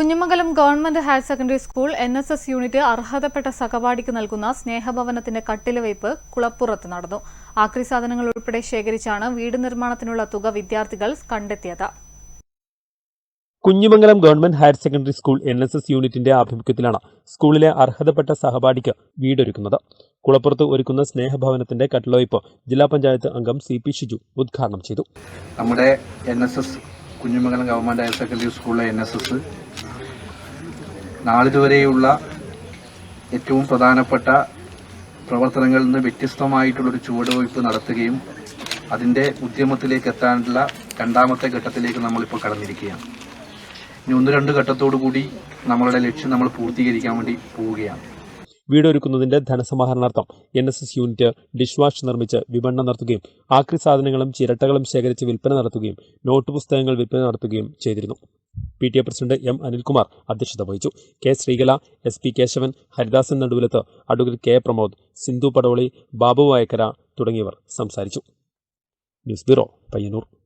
Kunjimangalam government higher secondary school N S S unit അർഹതപ്പെട്ട സഹപാഠിക്ക് നൽകുന്ന സ്നേഹഭവനത്തിന്റെ കട്ടിലവയ്പ് കുളപ്പുറത്ത് നടന്നു. ആക്രി സാധനങ്ങൾ ഉൾപ്പെടെ ശേഖരിച്ചാണ് വീട് നിർമ്മാണത്തിനുള്ള തുക വിദ്യാർത്ഥികൾ കണ്ടെത്തിയത്. Kunjimangalam government higher secondary school N S S യൂണിറ്റിന്റെ ആഭിമുഖ്യത്തിലാണ് സ്കൂളിലെ അർഹതപ്പെട്ട സഹപാഠിക്ക് വീടൊരുക്കുന്നത്. കുളപ്പുറത്ത് ഒരുക്കുന്ന സ്നേഹഭവനത്തിന്റെ കട്ടിലവയ്പ് ജില്ലാ പഞ്ചായത്ത് അംഗം സി പി ഷിജു ഉദ്ഘാടനം ചെയ്തു. നമ്മുടെ N S S Kunjimangalam government higher secondary സ്കൂളിലെ എൻ എസ് എസ് നാളിതുവരെയുള്ള ഏറ്റവും പ്രധാനപ്പെട്ട പ്രവർത്തനങ്ങളിൽ നിന്ന് വ്യത്യസ്തമായിട്ടുള്ളൊരു ചുവടുവയ്പ് നടത്തുകയും അതിന്റെ ഉദ്യമത്തിലേക്ക് എത്താനുള്ള രണ്ടാമത്തെ ഘട്ടത്തിലേക്ക് നമ്മളിപ്പോൾ കടന്നിരിക്കുകയാണ്. ഇനി ഒന്ന് രണ്ട് ഘട്ടത്തോടു കൂടി നമ്മളുടെ ലക്ഷ്യം നമ്മൾ പൂർത്തീകരിക്കാൻ വേണ്ടി പോവുകയാണ്. വീടൊരുക്കുന്നതിന്റെ ധനസമാഹരണാർത്ഥം N S S unit dish wash നിർമ്മിച്ച് വിപണനം നടത്തുകയും ആക്രി സാധനങ്ങളും ചിരട്ടകളും ശേഖരിച്ച് വിൽപ്പന നടത്തുകയും നോട്ട് പുസ്തകങ്ങൾ വിൽപ്പന നടത്തുകയും ചെയ്തിരുന്നു. P T A president M Anilkumar അധ്യക്ഷത വഹിച്ചു. K Sreekala S P Keshavan Haridasan Naduvilath advocate K Pramod Sindhu Padavali Babu Vayakkara തുടങ്ങിയവർ സംസാരിച്ചു. News bureau Payyanur.